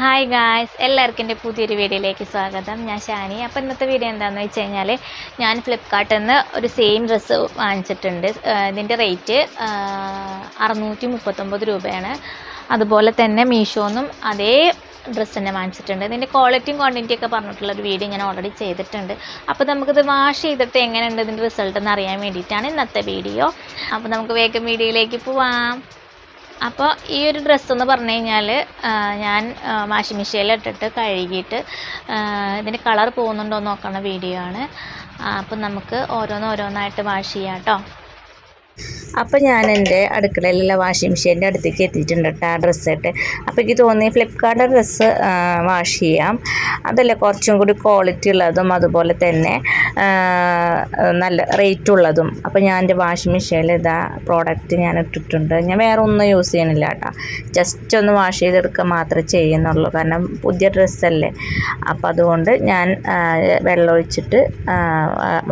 Hi guys എല്ലാവർക്കും എന്റെ പുതിയൊരു വീഡിയോയിലേക്ക് സ്വാഗതം. ഞാൻ ഷാനി. അപ്പോൾ ഇന്നത്തെ വീഡിയോ എന്താണെന്ന് വെച്ച് കഴിഞ്ഞാൽ ഞാൻ ഫ്ലിപ്പ്കാർട്ടിൽ നിന്ന് ഒരു സെയിം ഡ്രസ്സ് വാങ്ങിച്ചിട്ടുണ്ട്. ഇതിന്റെ റേറ്റ് അറുന്നൂറ്റി മുപ്പത്തൊമ്പത് രൂപയാണ്. അതുപോലെ തന്നെ മീഷോന്നും അതേ ഡ്രസ്സ് തന്നെ വാങ്ങിച്ചിട്ടുണ്ട്. ഇതിന്റെ ക്വാളിറ്റിയും ക്വാണ്ടിറ്റിയും ഒക്കെ പറഞ്ഞിട്ടുള്ളൊരു വീഡിയോ ഞാൻ ഓൾറെഡി ചെയ്തിട്ടുണ്ട്. അപ്പോൾ നമുക്കിത് വാഷ് ചെയ്തിട്ട് എങ്ങനെയുണ്ട് ഇതിന്റെ റിസൾട്ട് എന്ന് അറിയാൻ വേണ്ടിയിട്ടാണ് ഇന്നത്തെ വീഡിയോ. അപ്പോൾ നമുക്ക് വേഗം വീഡിയോയിലേക്ക് പോവാം. അപ്പോൾ ഈ ഒരു ഡ്രസ്സ് എന്ന് പറഞ്ഞു കഴിഞ്ഞാൽ ഞാൻ വാഷിംഗ് മെഷീനിലിട്ടിട്ട് കഴുകിയിട്ട് ഇതിന്റെ കളർ പോകുന്നുണ്ടോ എന്ന് നോക്കണ വീഡിയോ ആണ്. അപ്പം നമുക്ക് ഓരോന്നോരോന്നായിട്ട് വാഷ് ചെയ്യാം കേട്ടോ അപ്പോൾ ഞാൻ എന്റെ അടുക്കളയിലുള്ള വാഷിംഗ് മെഷീന്റെ അടുത്തേക്ക് എത്തിയിട്ടുണ്ട് കേട്ടോ ആ ഡ്രസ്സ് ഇട്ട്. അപ്പോൾ എനിക്ക് തോന്നി ഫ്ലിപ്കാർട്ട് ഡ്രസ്സ് വാഷ് ചെയ്യാം. അതല്ല കുറച്ചും കൂടി ക്വാളിറ്റി ഉള്ളതും അതുപോലെ തന്നെ നല്ല റേറ്റ് ഉള്ളതും. അപ്പോൾ ഞാൻ എന്റെ വാഷിംഗ് മെഷീനിൽ ഇതാ പ്രോഡക്റ്റ് ഞാൻ ഇട്ടിട്ടുണ്ട്. ഞാൻ വേറെ ഒന്നും യൂസ് ചെയ്യണില്ല കേട്ടോ ജസ്റ്റ് ഒന്ന് വാഷ് ചെയ്തെടുക്കുക മാത്രമേ ചെയ്യുന്നുള്ളൂ. കാരണം പുതിയ ഡ്രസ്സല്ലേ അപ്പോൾ അതുകൊണ്ട് ഞാൻ വെള്ളം ഒഴിച്ചിട്ട്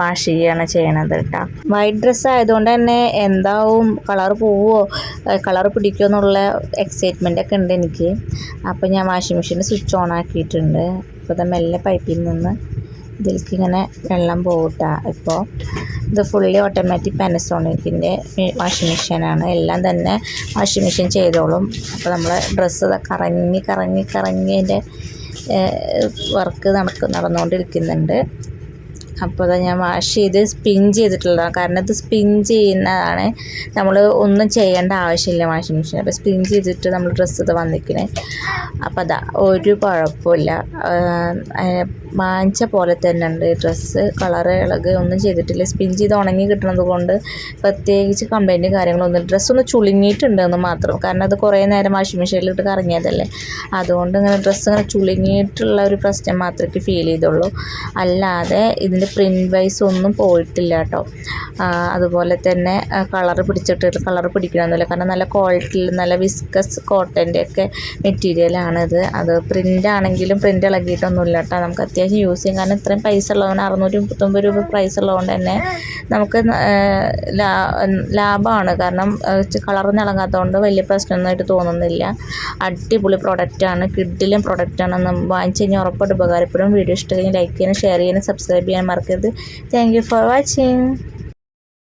വാഷ് ചെയ്യുകയാണ് ചെയ്യണത് കേട്ടോ വൈറ്റ് ഡ്രസ്സ് ആയതുകൊണ്ട് തന്നെ എന്താവും? കളർ പോവുമോ കളർ പിടിക്കുമോ എന്നുള്ള എക്സൈറ്റ്മെന്റ് ഒക്കെ ഉണ്ട് എനിക്ക്. അപ്പോൾ ഞാൻ വാഷിംഗ് മെഷീൻ സ്വിച്ച് ഓൺ ആക്കിയിട്ടുണ്ട്. അപ്പോൾ ഇത് മെല്ലെ പൈപ്പിൽ നിന്ന് ഇതിലേക്ക് ഇങ്ങനെ വെള്ളം പോകട്ടാ ഇപ്പോൾ ഇത് ഫുള്ളി ഓട്ടോമാറ്റിക് പാനസോണിക്കിന്റെ വാഷിംഗ് മെഷീനാണ് എല്ലാം തന്നെ വാഷിംഗ് മെഷീൻ ചെയ്തോളും. അപ്പോൾ നമ്മൾ ഡ്രസ്സ് കറങ്ങി കറങ്ങി കറങ്ങി അതിന്റെ വർക്ക് നടക്ക് നടന്നുകൊണ്ടിരിക്കുന്നുണ്ട് അപ്പോൾ ഞാൻ വാഷ് ചെയ്ത് സ്പിൻ ചെയ്തിട്ടുള്ളതാണ്. കാരണം ഇത് സ്പിൻ ചെയ്യുന്നതാണ്. നമ്മൾ ഒന്നും ചെയ്യേണ്ട ആവശ്യമില്ല വാഷിംഗ് മെഷീൻ അപ്പോൾ സ്പിൻ ചെയ്തിട്ട് നമ്മൾ ഡ്രസ്സ് ഇത് വന്നിരിക്കണേ. അപ്പോൾ അതാ ഒരു കുഴപ്പമില്ല. വാങ്ങിച്ച പോലെ തന്നെ ഉണ്ട് ഡ്രസ്സ് കളർ ഇളക് ഒന്നും ചെയ്തിട്ടില്ല. സ്പിൻ ചെയ്ത് ഉണങ്ങി കിട്ടുന്നത് കൊണ്ട് പ്രത്യേകിച്ച് കംപ്ലൈന്റ് കാര്യങ്ങളൊന്നും ഡ്രസ്സ് ഒന്ന് ചുളുങ്ങിയിട്ടുണ്ട് മാത്രം. കാരണം അത് കുറേ നേരം വാഷിംഗ് മെഷീനിലിട്ട് കറങ്ങിയതല്ലേ. അതുകൊണ്ട് ഇങ്ങനെ ഡ്രസ്സ് ഇങ്ങനെ ചുളുങ്ങിയിട്ടുള്ള ഒരു പ്രശ്നം മാത്രമേ ഫീൽ ചെയ്തുള്ളൂ. അല്ലാതെ ഇതിന്റെ പ്രിന്റ് വൈസ് ഒന്നും പോയിട്ടില്ല കേട്ടോ. അതുപോലെ തന്നെ കളർ പിടിച്ചിട്ട് കളർ പിടിക്കണമെന്നില്ല കാരണം നല്ല ക്വാളിറ്റിയിൽ നല്ല വിസ്കസ് കോട്ടന്റെ ഒക്കെ മെറ്റീരിയലാണിത് അത് പ്രിന്റ് ആണെങ്കിലും പ്രിന്റ് ഇളകിയിട്ടൊന്നുമില്ല കേട്ടോ. നമുക്ക് അത്യാവശ്യം യൂസ് ചെയ്യാം. കാരണം ഇത്രയും പൈസ ഉള്ളതുകൊണ്ട് അറുന്നൂറ്റി മുപ്പത്തൊമ്പത് രൂപ പ്രൈസ് ഉള്ളതുകൊണ്ട് തന്നെ നമുക്ക് ലാഭമാണ്. കാരണം കളറൊന്നും ഇളകാത്തതുകൊണ്ട് വലിയ പ്രശ്നമൊന്നുമായിട്ട് തോന്നുന്നില്ല. അടിപൊളി പ്രൊഡക്റ്റാണ് കിഡിലും പ്രൊഡക്റ്റാണ് വാങ്ങിച്ച് കഴിഞ്ഞാൽ ഉറപ്പായിട്ട് ഉപകാരപ്പെടും. വീഡിയോ ഇഷ്ടമായി ലൈക്ക് ചെയ്യാനും ഷെയർ ചെയ്യാനും സബ്സ്ക്രൈബ് ചെയ്യാനും இருக்குது தேங்க்யூ ஃபார் வாட்சிங்